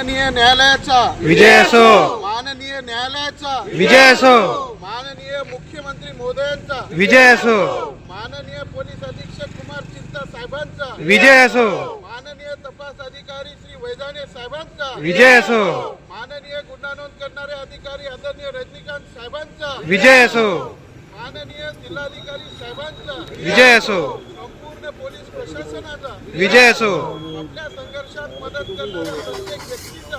माननीय न्यायालयाचा. विजय असो. माननीय न्यायालयाचा. विजय असो. माननीय मुख्यमंत्री महोदयांचा. विजय असो. माननीय पोलीस अधीक्षक कुमार चिंता साहेबांचा. विजय असो. माननीय तपास अधिकारी श्री वैजाने साहेबांचा. विजय असो. माननीय गुन्हा नोंद करणारे अधिकारी आदरणीय रजनीकांत साहेबांचा. विजय असो. माननीय जिल्हाधिकारी साहेबांचा. विजय असो. विजय असो. आपल्या संघर्षात मदत करणाऱ्या प्रत्येक व्यक्तीचा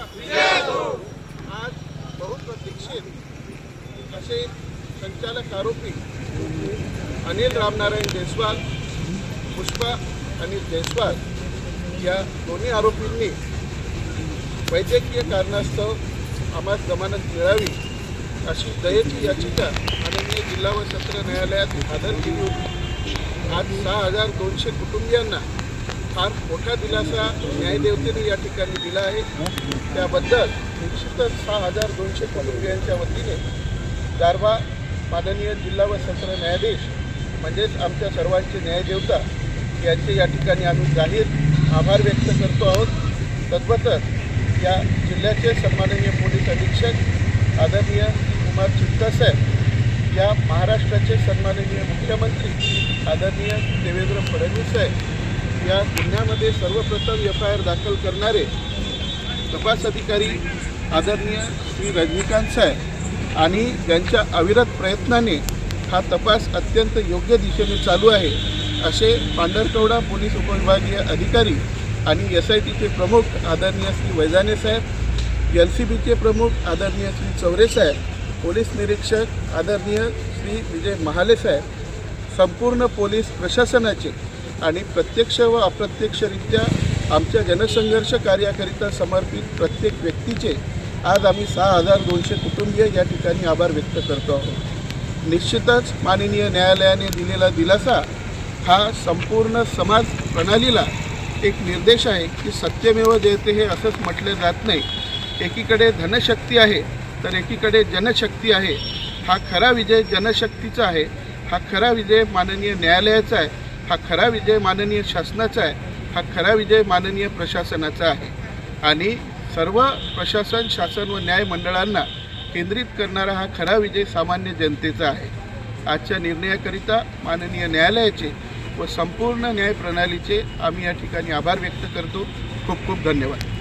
आज बहुप्रतीक्षित असे संचालक आरोपी अनिल रामनारायण जयस्वाल पुष्पा अनिल जयस्वाल या दोन्ही आरोपींनी वैद्यकीय कारणास्तव आम्हाला जमानत मिळावी अशी दयेची याचिका माननीय जिल्हा व सत्र न्यायालयात सादर केली होती. आज सहा हजार दोनशे कुटुंबियांना फार मोठा दिलासा न्यायदेवतेने या ठिकाणी दिला आहे. त्याबद्दल निश्चितच सहा हजार दोनशे कुटुंबियांच्या वतीने दारवा माननीय जिल्हा व सत्र न्यायाधीश म्हणजेच आमच्या सर्वांचे न्यायदेवता यांचे या ठिकाणी आम्ही जाहीर आभार व्यक्त करतो आहोत. तद्वतच या जिल्ह्याचे सन्माननीय पोलीस अधीक्षक आदरणीय कुमार चित्तसाहेब या महाराष्ट्राचे सन्माननीय मुख्यमंत्री आदरणीय देवेंद्र फडणवीस साहेब या गुन्ह्यामध्ये सर्वप्रथम एफ आय आर दाखल करणारे तपास अधिकारी आदरणीय श्री रजनीकांत साहेब आणि त्यांच्या अविरत प्रयत्नाने हा तपास अत्यंत योग्य दिशेने चालू आहे असे पांढरकवडा पोलीस उपविभागीय अधिकारी आणि एस आय टीचे प्रमुख आदरणीय श्री वैजाने साहेब एल सी बीचे प्रमुख आदरणीय श्री चौरे साहेब पोलीस निरीक्षक आदरणीय श्री विजय महाले साहेब संपूर्ण पोलीस प्रशासनाचे आणि प्रत्यक्ष व अप्रत्यक्षरित्या आमच्या जनसंघर्ष कार्याकरिता समर्पित प्रत्येक व्यक्तीचे आज आम्ही सहा हजार दोनशे कुटुंबीय या ठिकाणी आभार व्यक्त करतो आहोत. निश्चितच माननीय न्यायालयाने दिलेला दिलासा हा संपूर्ण समाज प्रणालीला एक निर्देश आहे की सत्यमेव जयते हे असंच म्हटले जात नाही. एकीकडे धनशक्ती आहे तर एकीकडे जनशक्ती आहे. हा खरा विजय जनशक्तीचा आहे. हा खरा विजय माननीय न्यायालयाचा आहे. हा खरा विजय माननीय शासनाचा आहे. हा खरा विजय माननीय प्रशासनाचा आहे. आणि सर्व प्रशासन शासन व न्याय मंडळांना केंद्रित करणारा हा खरा विजय सामान्य जनतेचा आहे. आजच्या निर्णयाकरिता माननीय न्यायालयाचे व संपूर्ण न्याय प्रणालीचे आम्ही या ठिकाणी आभार व्यक्त करतो. खूप खूप धन्यवाद.